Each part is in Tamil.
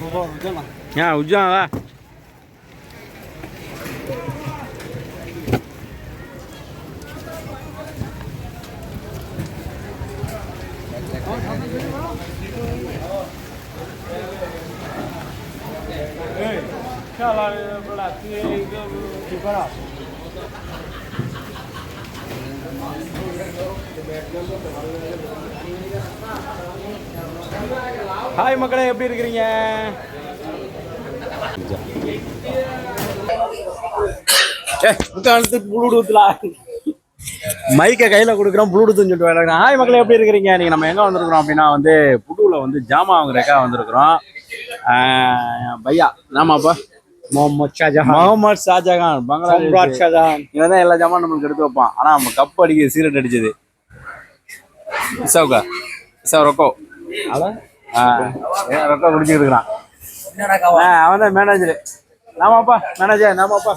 ஆ உஜ்ஜாங்களா ஹாய் எப்படி இருக்கிறீங்க? மைக்கை கையில் கொடுக்குறோம் ப்ளூடூத்னு சொல்லிட்டு ஆய் மக்களே எப்படி இருக்கிறீங்க? நீங்கள் நம்ம எங்கே வந்திருக்கிறோம் அப்படின்னா வந்து புடூவில் வந்து ஜாமா வாங்குறக்காக வந்திருக்கிறோம். பையா நாமாப்பா முகமது ஷாஜஹான் முகமது ஷாஜஹான் பங்களாதேஷ். ஷாஜஹான் இவன் தான் எல்லா ஜாமான் நம்மளுக்கு எடுத்து வைப்பான். ஆனால் நம்ம கப் அடிக்க சீரட் அடிச்சது. சவுக்கா சவ் ரொக்கோ? அதான். ரொக்கோ குடிச்சிட்டு இருக்கிறான். அவன் தான் மேனேஜர் நாமாப்பா மேனேஜர் நாமாப்பா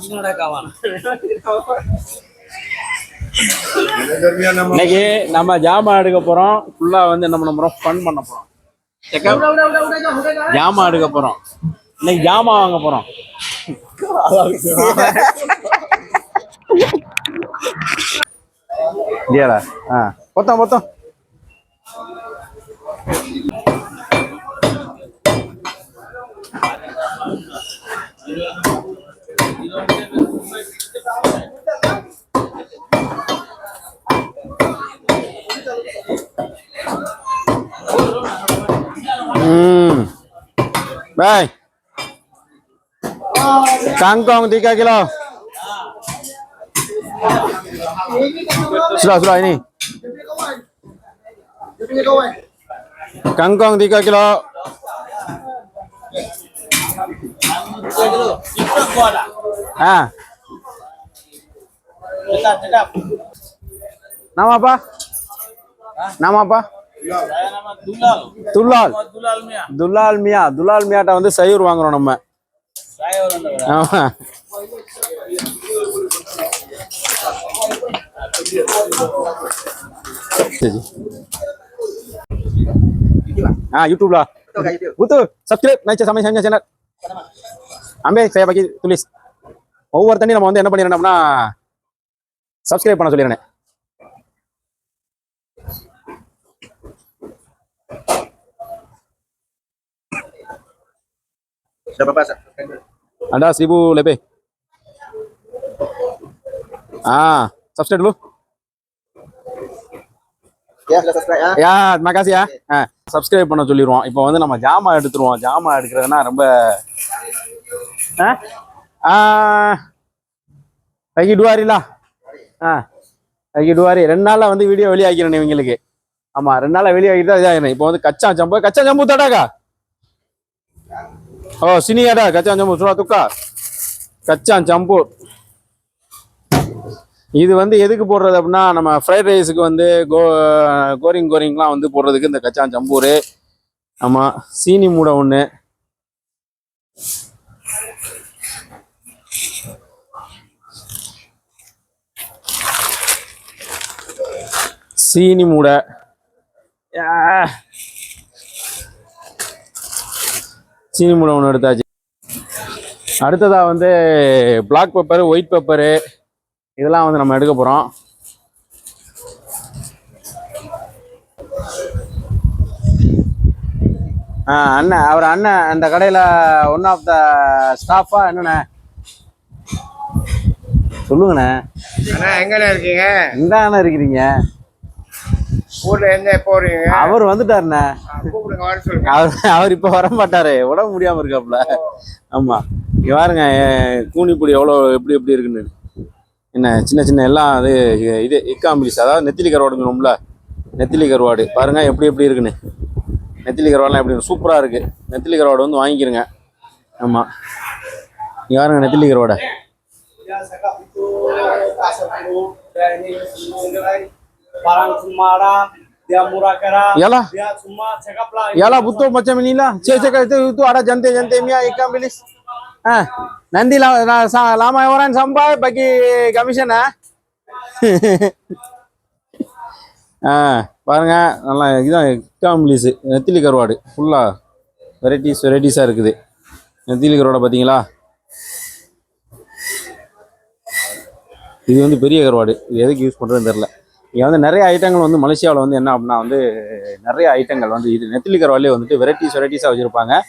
இன்னைக்கு நம்ம ஜாமான் எடுக்க போறோம். ஃபுல்லா வந்து என்ன பண்ண போறோம்? ஃபன் பண்ண போறோம். ஜாமான் எடுக்க போறோம். இன்னைக்கு ஜாமான் வாங்க போறோம். இல்லையாடா ஆ மொத்தம் மொத்தம் Hmm. Bye. Kangkong 3 kilo. Sudah, sudah ini. Kangkong 3 kilo. Ah. Nama apa? Nama apa? துல்லால். துல்லால். மியா? துல்லால் மியாட்ட வந்து சையூர் வாங்குறோம் நம்ம. ஆமா. Betul. Subscribe, naik sama sama channel. Ambil saya bagi tulis. ஒவ்வொருத்தனையும் நம்ம வந்து என்ன பண்ணிடணும்னா சப்ஸ்கிரைப் பண்ண சொல்லிடுறேன். Ada seribu lebih. Ah, subscribe dulu. Ya, ya. மகாசி யா ஆ சப்ஸ்கிரைப் பண்ண சொல்லிடுவோம் இப்போ வந்து நம்ம ஜாமான் எடுத்துருவோம். ஜாமான் எடுக்கிறதுனா ரொம்ப பைக்கி டுவாரிலா? ஆ. பைக்கி டுவாரி. ரெண்டு நாளில் வந்து வீடியோ வெளியாக்கிறேன் இவங்களுக்கு. ஆமாம் ரெண்டு நாளில் வெளியாகிட்டு தான் இதாகிறேன். இப்போ வந்து கச்சா ஜம்பு கச்சா ஜம்பு தடாக்கா ஓ சினியாடா கச்சா ஜம்பு சுடா துக்கா கச்சான் ஜம்பு இது வந்து எதுக்கு போடுறது அப்படின்னா நம்ம ஃப்ரைட் ரைஸுக்கு வந்து கோ கோரிங் கோரிங்லாம் வந்து போடுறதுக்கு இந்த கச்சான் ஜம்பூர். ஆமாம் சீனி மூடை ஒன்று சீனி மூடை. சீனி மூடை ஒன்று எடுத்தாச்சு. அடுத்ததா வந்து பிளாக் பெப்பரு ஒயிட் பெப்பரு இதெல்லாம் வந்து நம்ம எடுக்க போகிறோம் ஆ அண்ணன் அவர் அண்ணன் அந்த கடையில் ஒன் ஆஃப் த ஸ்டாஃபா என்னண்ணே? சொல்லுங்கண்ணே. அண்ணா எங்கண்ணே இருக்கீங்க? இந்த அண்ணன் இருக்கிறீங்க. ஊர்ல எங்க போறீங்க அவர் வந்துட்டாருண்ணே. கூப்பிடுங்க வர சொல்லுங்க. அவர் அவர் இப்போ வர மாட்டாரு உடம்பு முடியாமல் இருக்காப்புல. ஆமாம் இங்க பாருங்க கூனிப்பொடி எவ்வளோ எப்படி எப்படி இருக்குன்னு. என்ன சின்ன சின்ன எல்லாம் அது இது இக்காம்பிலிஸ் அதாவது நெத்திலி கருவாடுங்கணும்ல நெத்திலி கருவாடு பாருங்க எப்படி எப்படி இருக்குன்னு. நெத்திலி கருவாடுலாம் எப்படி இருக்கு? சூப்பராக இருக்கு. நெத்திலி கருவாடு வந்து வாங்கிக்கிறங்க. ஆமாம் இங்க பாருங்க நெத்திலி கருவாடை Barang Sumara, macam inilah. Cek cek itu itu ada jantai-jantai mia ikan bilis. Ah, nanti la, la, sa- lama orang sampai bagi commission ah. ஆ பாருங்க நல்லா இதுதான் இக்காம் பிளீஸு நெத்திலி கருவாடு ஃபுல்லாக வெரைட்டிஸ் வெரைட்டிஸாக இருக்குது நெத்திலி கருவாடை பார்த்தீங்களா இது வந்து பெரிய கருவாடு இது எதுக்கு யூஸ் பண்ணுறதுன்னு தெரில இங்கே வந்து நிறைய ஐட்டங்கள் வந்து மலேசியாவில் வந்து என்ன அப்படின்னா வந்து நிறைய ஐட்டங்கள் வந்து இது நெத்திலி கரவாலே வந்துட்டு வெரைட்டிஸ் வெரைட்டிஸாக வச்சுருப்பாங்க.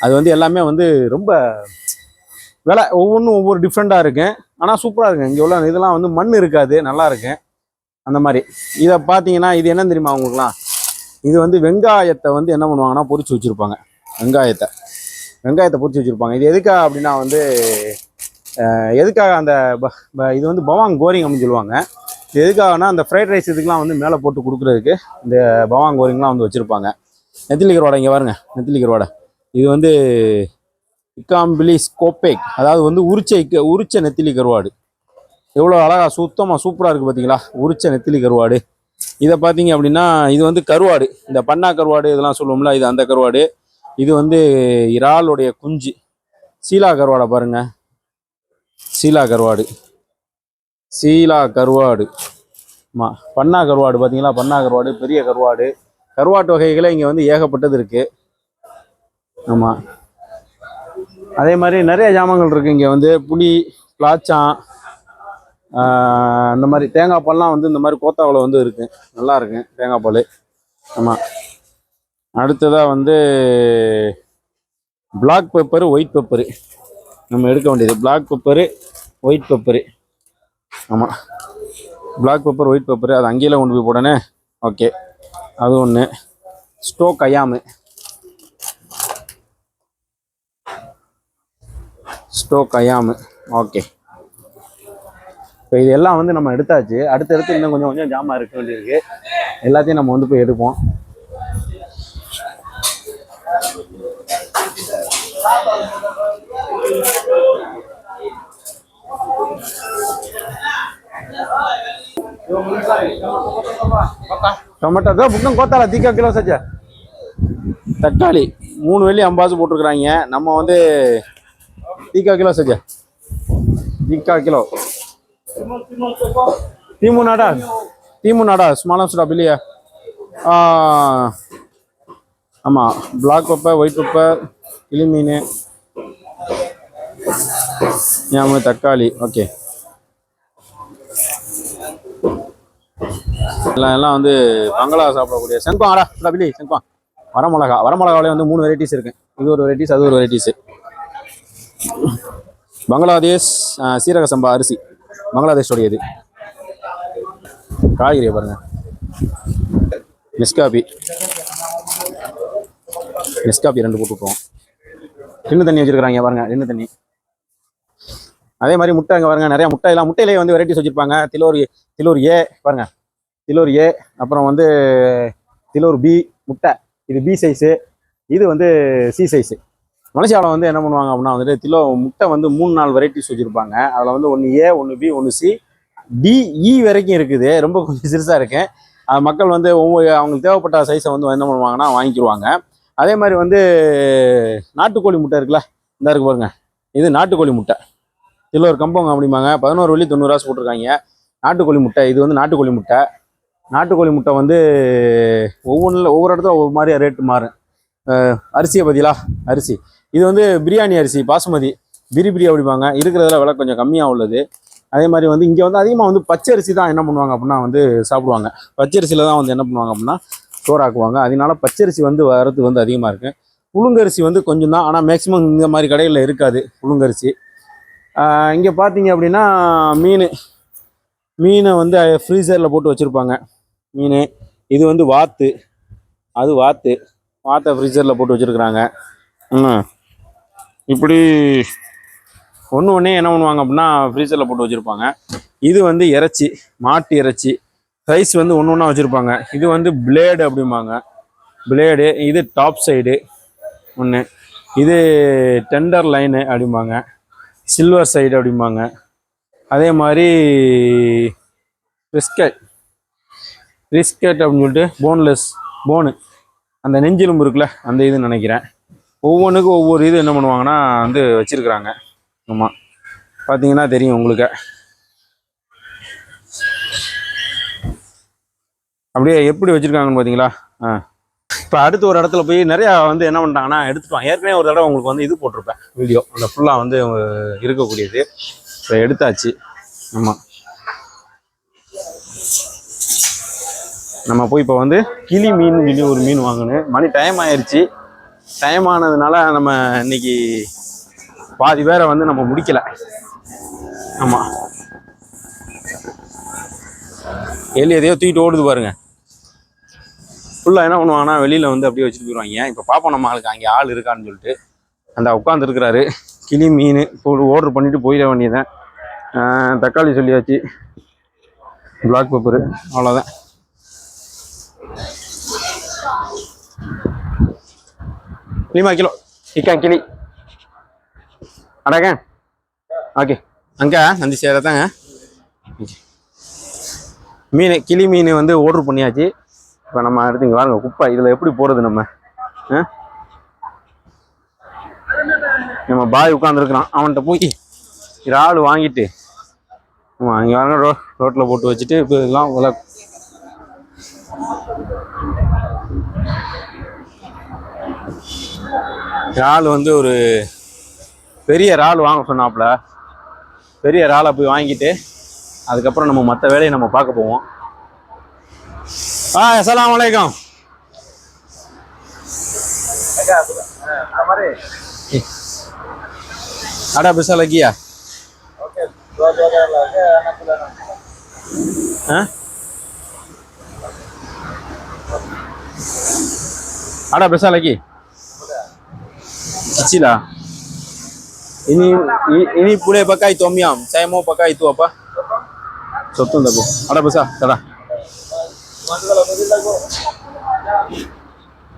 அது வந்து எல்லாமே வந்து ரொம்ப விலை ஒவ்வொன்றும் ஒவ்வொரு டிஃப்ரெண்ட்டாக இருக்கும் ஆனால் சூப்பராக இருக்கும் இங்கே உள்ள இதெல்லாம் வந்து மண் இருக்காது நல்லா இருக்கும் அந்த மாதிரி. இதை பார்த்தீங்கன்னா இது என்ன தெரியுமா உங்களுக்குலாம்? இது வந்து வெங்காயத்தை வந்து என்ன பண்ணுவாங்கன்னா பொறிச்சு வச்சுருப்பாங்க. வெங்காயத்தை. வெங்காயத்தை பொறிச்சு வச்சுருப்பாங்க. இது எதுக்காக அப்படின்னா வந்து எதுக்காக அந்த ப- ப- இது வந்து பவாங் கோரிங் அப்படின்னு சொல்லுவாங்க. எதுக்காகனா அந்த ஃப்ரைட் ரைஸ் இதுக்கெலாம் வந்து மேலே போட்டு கொடுக்குறதுக்கு இந்த பவாங் கோரிங்லாம் வந்து வச்சுருப்பாங்க. நெத்திலி கருவாடை இங்கே பாருங்க நெத்திலி கருவாடை இது வந்து இக்காம்பிலிஸ் ஸ்கோபேக் அதாவது வந்து உரிச்ச இக்க- உரிச்ச நெத்திலி கருவாடு எவ்வளோ அழகா சுத்தமாக சூப்பராக இருக்குது பார்த்தீங்களா உரிச்ச நெத்திலி கருவாடு இதை பார்த்தீங்க அப்படின்னா இது வந்து கருவாடு. இந்த பண்ணா கருவாடு இதெல்லாம் சொல்லுவோம்ல இது அந்த கருவாடு. இது வந்து இறாலுடைய குஞ்சு. சீலா கருவாடை பாருங்கள் சீலா கருவாடு. சீலா கருவாடு. ஆமாம் பண்ணா கருவாடு பார்த்தீங்களா பண்ணா கருவாடு பெரிய கருவாடு. கருவாட்டு வகைகளே இங்கே வந்து ஏகப்பட்டது இருக்குது ஆமாம் அதே மாதிரி நிறைய ஜாமான்கள் இருக்குது இங்கே வந்து. புளி பிளாச்சான் இந்த மாதிரி தேங்காய் பால்லாம் வந்து இந்த மாதிரி கோத்தாவில் வந்து இருக்கு. நல்லா இருக்கு தேங்காய் பால். ஆமாம் அடுத்ததாக வந்து பிளாக் பெப்பரு ஒயிட் பெப்பரு நம்ம எடுக்க வேண்டியது பிளாக் பெப்பரு ஒயிட் பெப்பரு ஆமாம் பிளாக் பெப்பர் ஒயிட் பேப்பர் அது அங்கேயே கொண்டு போய் போடனே ஓகே அது ஒன்று ஸ்டோக் கயாமு ஸ்டோக் கயாமு ஓகே இப்போ இது எல்லாம் வந்து நம்ம எடுத்தாச்சு. அடுத்தடுத்து இன்னும் கொஞ்சம் கொஞ்சம் ஜாமான் இருக்க வேண்டியிருக்கு. எல்லாத்தையும் நம்ம வந்து போய் எடுப்போம். டொமேட்டோ தான் புக்கம் கோத்தால? தீக்கா கிலோ சச்சா தக்காளி. மூணு வெள்ளி ஐம்பது போட்டிருக்கிறாங்க. நம்ம வந்து தீக்கா கிலோ சச்சா தீக்கா kilo. Timun ada. Semalam sudah beli ya. Ah, ஆமாம் பிளாக் பெப்பர் ஒயிட் பெப்பர் கிளி மீன் ஞாபகம் தக்காளி. ஓகே எல்லாம் எல்லாம் வந்து பங்களா சாப்பிடக்கூடிய செங்குவா ஆடா இல்லை பிள்ளி செங்குவா வரமிளகா வரமிளகாவிலே வந்து மூணு வெரைட்டிஸ் இருக்குது இது ஒரு வெரைட்டிஸ் அது ஒரு வெரைட்டிஸு பங்களாதேஷ் சீரக சம்பா அரிசி. பங்களாதேஷோடைய இது காய்கறியை பாருங்கள் நெஸ்காபி நெஸ்காபி ரெண்டு போட்டு விட்டுருவோம் டின்னு தண்ணி வச்சிருக்கிறாங்க பாருங்க டின்னு தண்ணி. அதே மாதிரி முட்டை அங்கே பாருங்க நிறைய முட்டை எல்லாம் முட்டையிலே வந்து வெரைட்டிஸ் வச்சிருப்பாங்க. திலோர் திலோர் ஏ பாருங்க. திலோர் ஏ அப்புறம் வந்து திலோர் பி முட்டை. இது பி சைஸு இது வந்து சி சைஸு மலேசியாவில் வந்து என்ன பண்ணுவாங்க அப்படின்னா வந்துட்டு திலோ முட்டை வந்து மூணு நாலு வெரைட்டிஸ் வச்சுருப்பாங்க. அதில் வந்து ஒன்று ஏ ஒன்று பி ஒன்று சி டி இ e வரைக்கும் இருக்குது. ரொம்ப கொஞ்சம் சிறுசாக இருக்கு அது மக்கள் வந்து ஒவ்வொரு அவங்களுக்கு தேவைப்பட்ட சைஸை வந்து என்ன பண்ணுவாங்கன்னா வாங்கிக்கிடுவாங்க அதே மாதிரி வந்து நாட்டுக்கோழி முட்டை இருக்குல்ல? இந்த இருக்கு பாருங்க. இது நாட்டுக்கோழி முட்டை. இதில் ஒரு கம்பவங்க அப்படிம்பாங்க. பதினோரு வெள்ளி தொண்ணூறுரூவா போட்டிருக்காங்க. நாட்டுக்கோழி முட்டை. இது வந்து நாட்டுக்கோழி முட்டை. நாட்டுக்கோழி முட்டை வந்து ஒவ்வொன்றில் ஒவ்வொரு இடத்துல ஒவ்வொரு மாதிரி ரேட்டு மாறும். அரிசியை பற்றிலா அரிசி. இது வந்து பிரியாணி அரிசி பாசுமதி. பிரி பிரி அப்படிம்பாங்க இருக்கிறதுல விலை கொஞ்சம் கம்மியாக உள்ளது. அதே மாதிரி வந்து இங்கே வந்து அதிகமாக வந்து பச்சரிசி தான் என்ன பண்ணுவாங்க அப்படின்னா வந்து சாப்பிடுவாங்க. பச்சரிசியில் தான் வந்து என்ன பண்ணுவாங்க அப்படின்னா சோறாக்குவாங்க. அதனால பச்சரிசி வந்து வரது வந்து அதிகமாக இருக்கு. புழுங்கரிசி வந்து கொஞ்சம் தான். ஆனால் மேக்ஸிமம் இந்த மாதிரி கடைகளில் இருக்காது புழுங்கரிசி இங்கே பார்த்தீங்க அப்படின்னா மீன். மீனை வந்து ஃப்ரீசரில் போட்டு வச்சுருப்பாங்க. மீன். இது வந்து வாத்து. அது வாத்து. வாத்தை ஃப்ரீசரில் போட்டு வச்சுருக்குறாங்க. இப்படி ஒன்று ஒன்றே என்ன பண்ணுவாங்க அப்படின்னா ஃப்ரீசரில் போட்டு வச்சுருப்பாங்க. இது வந்து இறைச்சி மாட்டு இறைச்சி. ரைஸ் வந்து ஒன்று ஒன்றா வச்சுருப்பாங்க. இது வந்து பிளேடு அப்படிம்பாங்க. பிளேடு இது டாப் சைடு ஒன்று இது டெண்டர் லைனு அப்படிம்பாங்க. சில்வர் சைடு அப்படிம்பாங்க. அதே மாதிரி பிஸ்கட் பிஸ்கட் அப்படின்னு சொல்லிட்டு போன்லெஸ் போனு அந்த நெஞ்செலும்பு இருக்குல்ல அந்த இதுன்னு நினைக்கிறேன். ஒவ்வொன்றுக்கும் ஒவ்வொரு இது என்ன பண்ணுவாங்கன்னா வந்து வச்சுருக்குறாங்க. ஆமாம் பார்த்தீங்கன்னா தெரியும் உங்களுக்கு. அப்படியே எப்படி வச்சுருக்காங்கன்னு பார்த்தீங்களா ஆ. இப்போ அடுத்து ஒரு இடத்துல போய் நிறையா வந்து என்ன பண்ணிட்டாங்கன்னா எடுத்துட்டான் ஏற்கனவே ஒரு தடவை உங்களுக்கு வந்து இது போட்டிருப்பேன் வீடியோ அந்த ஃபுல்லாக வந்து இருக்கக்கூடியது. இப்போ எடுத்தாச்சு. ஆமாம் நம்ம போய் இப்போ வந்து கிளி மீன் சொல்லி ஒரு மீன் வாங்கினேன் மணி டைம் ஆயிடுச்சு டைம் ஆனதுனால நம்ம இன்னைக்கு பாதி பேரை வந்து நம்ம முடிக்கல. ஆமாம் எலி எதையோ தூக்கிட்டு ஓடுது பாருங்க. ஃபுல்லாக என்ன பண்ணுவாங்கன்னா வெளியில் வந்து அப்படியே வச்சுட்டு போயிடுவாங்க இப்போ பார்ப்போம் நம்ம ஆளுக்கு. அங்கே ஆள் இருக்கான்னு சொல்லிட்டு. அந்த உட்காந்துருக்கிறாரு கிளி மீன் இப்போ ஓர்டர் பண்ணிட்டு போயிட வேண்டியதான் தக்காளி சொல்லியாச்சு. பிளாக் பெப்பரு அவ்வளோதான் lima kilo ikan kili ada kan oke அங்கே நந்தி சேரதாங்க மீன் கிளி மீன் வந்து ஆர்டர் பண்ணியாச்சு. இப்போ நம்ம அடுத்து இங்கே வாங்க. குப்பை இதில் எப்படி போகிறது நம்ம? நம்ம பாய் உட்காந்துருக்குறான் அவன்கிட்ட போய் இறால் வாங்கிட்டு. ஆமாம் இங்கே வாங்க ரோ ரோட்டில் போட்டு வச்சுட்டு இப்போ இதெல்லாம் இறால் வந்து ஒரு பெரிய இறால் வாங்க சொன்னாப்புல. பெரிய இறாலை போய் வாங்கிட்டு அதுக்கப்புறம் நம்ம மற்ற வேலையை நம்ம பார்க்க போவோம். ஆ அஸ்லாம் வலைக்கம் அடா besar lagi ya Hah? Lah. Ini i- ini boleh pakai tom yum. Saya mau pakai itu apa? Sotong tapi. Ada besar, salah.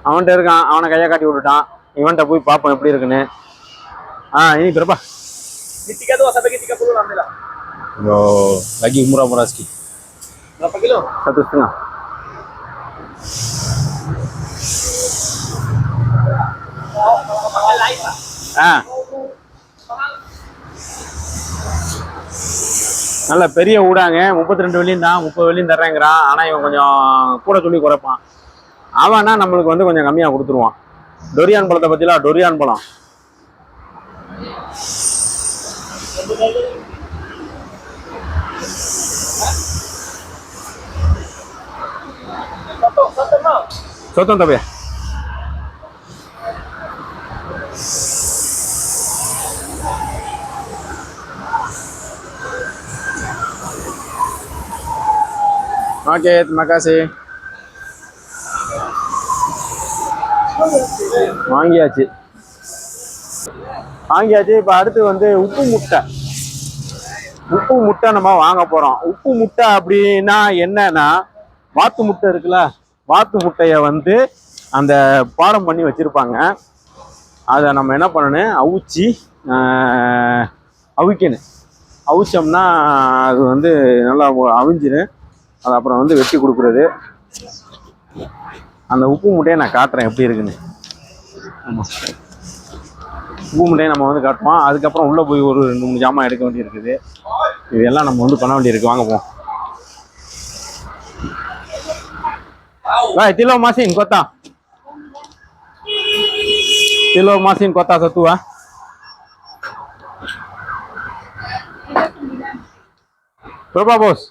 அவன்கிட்ட இருக்கான் அவனை கையை காட்டி விட்டுட்டான் இவன்கிட்ட போய் பார்ப்போம் எப்படி இருக்குன்னு ஆ ini berapa? Di 32 sampai ke 30 alhamdulillah. Oh, lagi murah-murah sedikit. Berapa kilo? Satu setengah. Pakai lain lah. ஆ. நல்ல பெரிய ஊடாங்க. முப்பத்தி ரெண்டு வெள்ளியும் தான் முப்பது வெள்ளியும் தர்றேங்கிறான் ஆனால் இவன் கொஞ்சம் கூட சொல்லி குறைப்பான். அவனா நம்மளுக்கு வந்து கொஞ்சம் கம்மியாக கொடுத்துருவான். டொரியான் பழத்தை பற்றிலாம் டொரியான் பழம். சொத்தம் தப்பையா Oke, terima kasih. வாங்கியாச்சு வாங்கியாச்சு இப்போ அடுத்து வந்து உப்பு முட்டை. உப்பு முட்டை நம்ம வாங்க போறோம். உப்பு முட்டை அப்படின்னா என்னன்னா வாத்து முட்டை இருக்குல்ல வாத்து முட்டையை வந்து அந்த பாடம் பண்ணி வச்சிருப்பாங்க. அதை நம்ம என்ன பண்ணணும்? அவிச்சு அவிக்கணும். அவிச்சோம்னா அது வந்து நல்லா அவிஞ்சிடும் அது அப்புறம் வந்து வெட்டி கொடுக்குறது. அந்த உப்பு முட்டையை நான் காட்டுறேன் எப்படி இருக்குன்னு. ஆமாம் உப்பு முட்டையை நம்ம வந்து காட்டுவோம் அதுக்கப்புறம் உள்ளே போய் ஒரு ரெண்டு மூணு ஜாமான் எடுக்க வேண்டியிருக்குது. இதெல்லாம் நம்ம வந்து பண்ண வேண்டியிருக்கு. வாங்க போவோம் திலோ மாசின் கொத்தா. திலோ மாசின் கொத்தா சத்துவா? பிரபா Bose.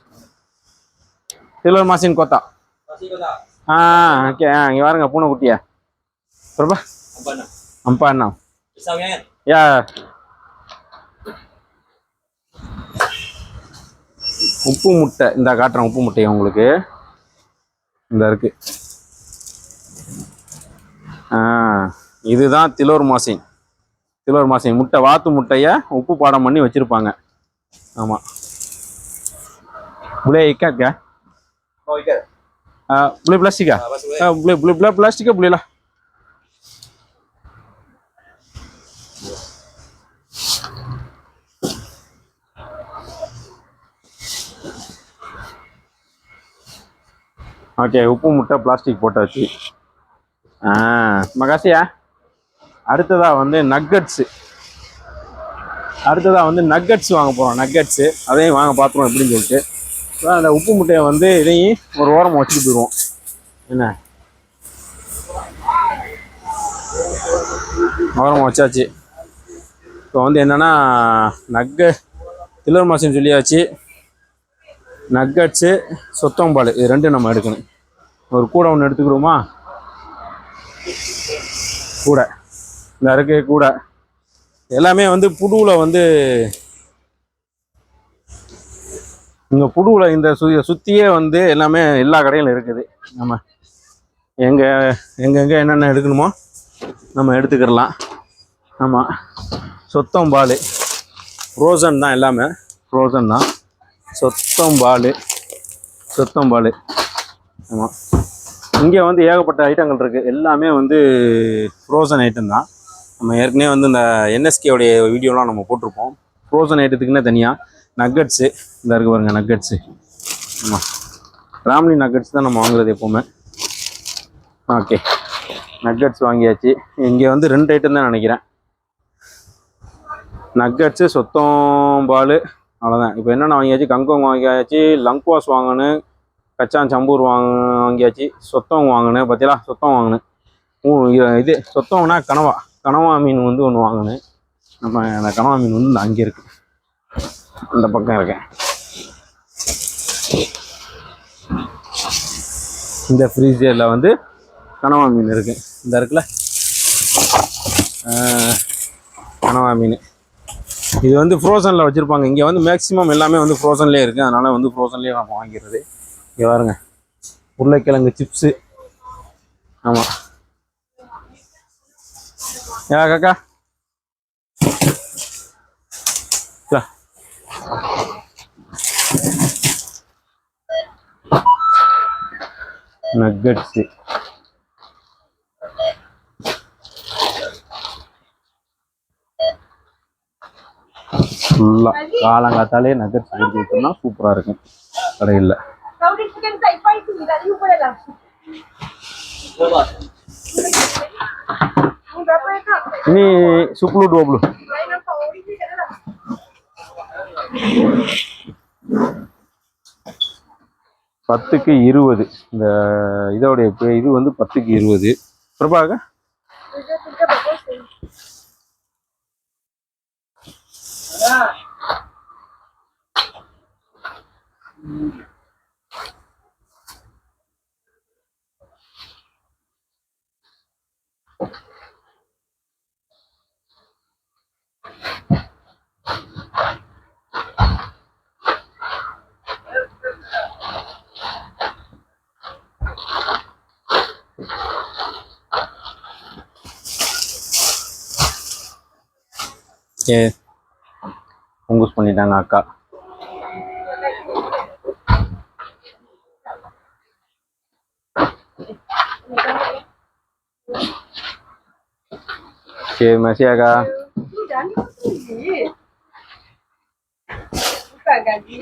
Kota. Masih kota. Ah, oke, ah, இங்க பாருங்க பூனை குட்டியா enam. Pisaunya kan? Ya. உப்பு முட்டை இந்த காட்டுறேன் உப்பு முட்டையை உங்களுக்கு இந்த இருக்கு ஆ இதுதான் திலோர் மாசின் திலோர் மாசின் முட்டை வாத்து முட்டையை உப்பு பாடம் பண்ணி வச்சிருப்பாங்க ஆமாம் ikat kah? Mau ikan? Ah, boleh plastik kah? Ah, masih boleh. Ah, boleh, boleh, boleh plastik kah? Boleh lah. Okay உப்பு முட்டை பிளாஸ்டிக் போட்டாச்சு ஆ மகாசியா அடுத்ததா வந்து நக்கட்ஸு அடுத்ததா வந்து நக்கட்ஸ் வாங்க போகிறோம் நக்கட்ஸு அதையும் வாங்க பார்த்துருவோம் எப்படின்னு சொல்லிட்டு அந்த உப்பு முட்டையை வந்து இதையும் ஒரு ஓரமாக வச்சுட்டு போயிடுவோம். என்ன? ஓரமாக வச்சாச்சு. இப்போ வந்து என்னென்னா நக்க தில்லர் மாசம் சொல்லியாச்சு. நக்கட்ஸு சொத்தம்பால் இது ரெண்டும் நம்ம எடுக்கணும். ஒரு கூடை ஒன்று எடுத்துக்கிடுவோமா கூடை. இந்த இருக்கு கூடை. எல்லாமே வந்து புடுவில் வந்து இங்கே புடுவில் இந்த சு சுற்றியே வந்து எல்லாமே எல்லா கடையிலும் இருக்குது. நம்ம எங்கே எங்கெங்கே என்னென்ன எடுக்கணுமோ நம்ம எடுத்துக்கிடலாம். ஆமாம் சொத்தம் பால். ஃப்ரோசன் தான் எல்லாமே. ஃப்ரோசன் தான். சொத்தம் பால். சொத்தம் பால். ஆமாம் இங்கே வந்து ஏகப்பட்ட ஐட்டங்கள் இருக்குது எல்லாமே வந்து ஃப்ரோசன் ஐட்டம் தான். நம்ம ஏற்கனவே வந்து இந்த என்எஸ்கேவுடைய வீடியோலாம் நம்ம போட்டிருப்போம். ஃப்ரோசன் ஐட்டத்துக்குன்னே தனியாக நக்கட்ஸு இந்த இருக்கு பாருங்க நக்கட்ஸு ஆமாம் ராம்லி நக்கட்ஸ் தான் நம்ம வாங்குறது எப்போவுமே. ஓகே நக்கட்ஸ் வாங்கியாச்சு. இங்கே வந்து ரெண்டு ஐட்டம் தான் நினைக்கிறேன். நக்கட்ஸு சொத்தம் பால் அவ்வளோதான் இப்போ என்னென்ன வாங்கியாச்சு? கங்கோங் வாங்கியாச்சு லங்க்வாஸ் வாங்கினேன் கச்சான் சம்பூர் வாங்க வாங்கியாச்சு சொத்தம் வாங்கினேன். பார்த்தீங்களா சொத்தம் வாங்கினேன். இது சொத்தம்னா கனவா. கனவா மீன் வந்து ஒன்று வாங்கினேன். நம்ம அந்த கனவா மீன் வந்து அங்கே இருக்குது இந்த பக்கம் இருக்கேன் இந்த ஃப்ரீசரில் வந்து கனவா மீன் இருக்கு. இந்த இருக்குல்ல? கனவா மீன். இது வந்து ஃப்ரோசனில் வச்சுருப்பாங்க. இங்கே வந்து மேக்ஸிமம் எல்லாமே வந்து ஃப்ரோசன்லேயே இருக்குது அதனால் வந்து ஃப்ரோசன்லேயே நம்ம வாங்கிடுறது இங்கே பாருங்க. உருளைக்கிழங்கு சிப்ஸு ஆமாம் ஏ காக்கா நக்கட்ஸு ஃபுல்லாக காலங்காத்தாலே நக்கட்ஸ் கொடுத்து விட்டோம்னா சூப்பராக இருக்கும் கடையில் Kau chicken type பத்துக்கு இருபது. இந்த இதோடைய இது வந்து பத்துக்கு இருபது. பிரபாக Tiga ஏ பொங்குஸ் பண்ணிட்டாங்க அக்கா சரி மசி அக்கா Ni dah ni tinggi. Bukan gaji,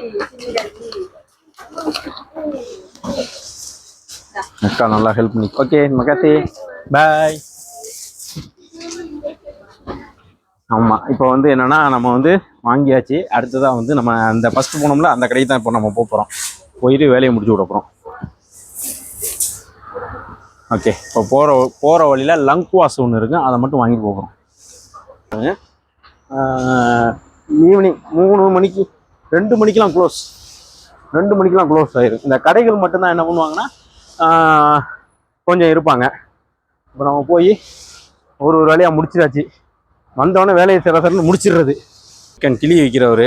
ஆமாம் இப்போ வந்து என்னன்னா நம்ம வந்து வாங்கியாச்சு. அடுத்ததாக வந்து நம்ம அந்த ஃபஸ்ட்டு போனோம்ல அந்த கடைக்கு தான் இப்போ நம்ம போக போகிறோம் போயிட்டு வேலையை முடிச்சு விட போகிறோம் ஓகே இப்போ போகிற போகிற வழியில் லங்க்வாஸ் ஒன்று இருக்குது அதை மட்டும் வாங்கிட்டு போகிறோம் ஈவினிங் மூணு மணிக்கு ரெண்டு மணிக்கெலாம் க்ளோஸ் ரெண்டு மணிக்கெலாம் க்ளோஸ் ஆகிடும் இந்த கடைகள் மட்டும்தான் என்ன பண்ணுவாங்கன்னா கொஞ்சம் இருப்பாங்க. இப்போ நம்ம போய் ஒரு ஒரு வேலையாக முடிச்சிடாச்சு வந்தோடனே வேலையை சிற சிறன்னு முடிச்சிடுறது. சிக்கன் கிளி வைக்கிறவர்.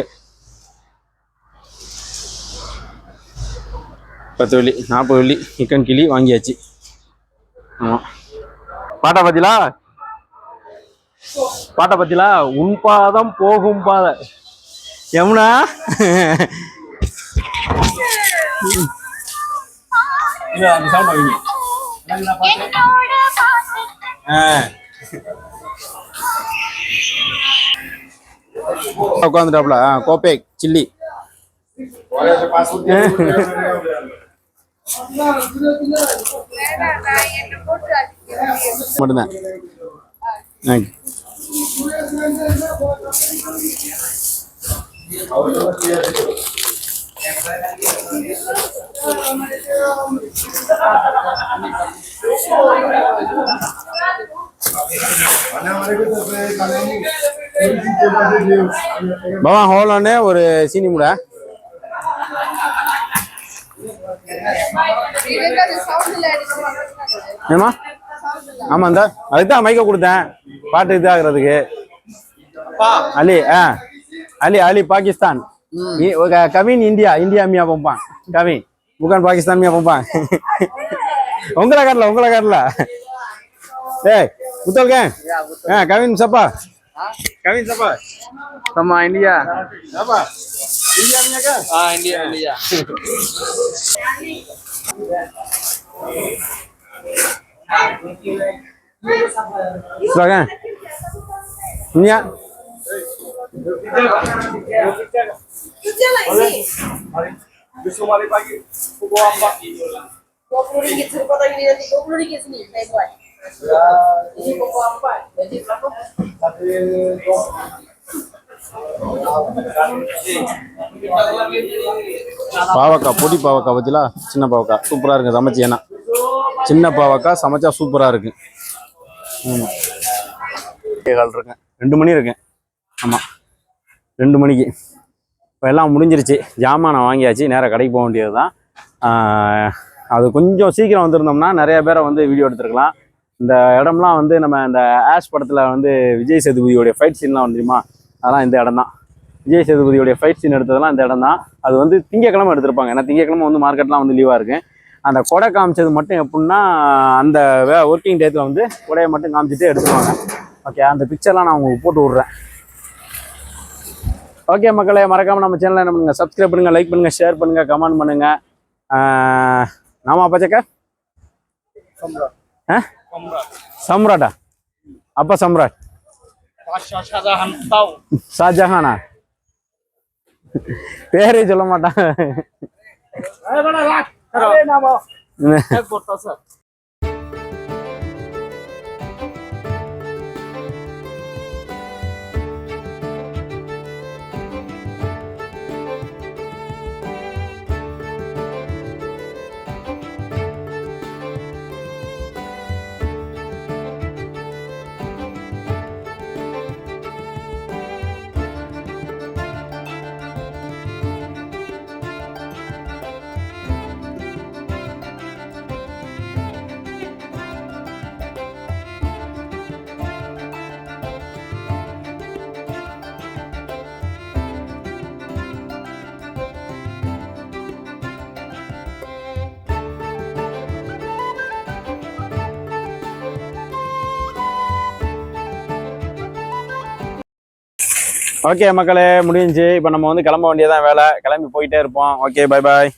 பத்து வெள்ளி நாற்பது வெள்ளி சிக்கன் கிளி வாங்கியாச்சு. ஆமாம் பாட்டா பார்த்தீங்களா பாட்டை பத்திலா உன் பாதம் போகும் பாத. யமுனா இல்ல உட்காந்துட்டாப்ல கோப்பை chilli Dah dah yang Baba ஹோலோன்னு ஒரு சீனி முடை. ஏமா ஆமாம் சார் அதுக்கு தான் மைக்க கொடுத்தேன். பாட்டு இது ஆகுறதுக்கு. அலி ஆ. அலி அலி பாகிஸ்தான். கவின் இந்தியா இந்தியா மியா போம்பான் கவின் உகான் பாகிஸ்தான் மியா போம்பான் உங்களை காட்டல உங்களை காட்டல. ஏய் betul kan? Ah kawin siapa? Kawin siapa? Sama India. Siapa? India punya kan? Ah India India. Silakan ini ya Dua puluh ringgit suruh potong ini nanti sini saya buat. Pokok. Jadi berapa? பாவக்காய் பொடி பாவக்காய் பத்திலா? சின்ன பாவக்காய் சூப்பராக இருக்கு சமைச்சு. ஏன்னா சின்ன பாவக்காய் சமைச்சா சூப்பராக இருக்கு. ஆமா. கால் இருக்கேன். ரெண்டு மணி இருக்கேன். ஆமாம் ரெண்டு மணிக்கு. இப்போ எல்லாம் முடிஞ்சிருச்சு. ஜாமான் வாங்கியாச்சு. நேராக கடைக்கு போக வேண்டியது தான் அது கொஞ்சம் சீக்கிரம் வந்திருந்தோம்னா நிறைய பேரை வந்து வீடியோ எடுத்துருக்கலாம். இந்த இடம்லாம் வந்து நம்ம இந்த ஆஷ் படத்தில் வந்து விஜய் சேதுபதியோடைய ஃபைட் சீன்லாம் வந்து தெரியுமா? அதெல்லாம் இந்த இடம் தான் விஜய் சேதுபதியோடைய ஃபைட் சீன் எடுத்ததெல்லாம் இந்த இடம் தான் அது வந்து திங்கக்கிழமை எடுத்திருப்பாங்க. ஏன்னா திங்கக்கிழமை வந்து மார்க்கெட்லாம் வந்து லீவாக இருக்கு. அந்த கொடை காமிச்சது மட்டும் எப்படின்னா அந்த வே ஒர்க்கிங் டேத்தில் வந்து கொடையை மட்டும் காமிச்சிட்டு எடுத்துருவாங்க. ஓகே அந்த பிக்சர்லாம் நான் உங்களுக்கு போட்டு விட்றேன். ஓகே மக்களே மறக்காம நம்ம சேனலை என்ன பண்ணுங்க சப்ஸ்கிரைப் பண்ணுங்க லைக் பண்ணுங்க ஷேர் பண்ணுங்க கமெண்ட் பண்ணுங்க. ஆஹ் நாம அப்பச்சக்க Samrat. Apa Samrat? Shahjahan tau. Shahjahan ah. Pehre jalan mata. Okay மக்களே முடிஞ்சு இப்போ நம்ம வந்து கிளம்ப வேண்டியதான் வேலை. கிளம்பி போயிட்டே இருப்போம். Okay bye bye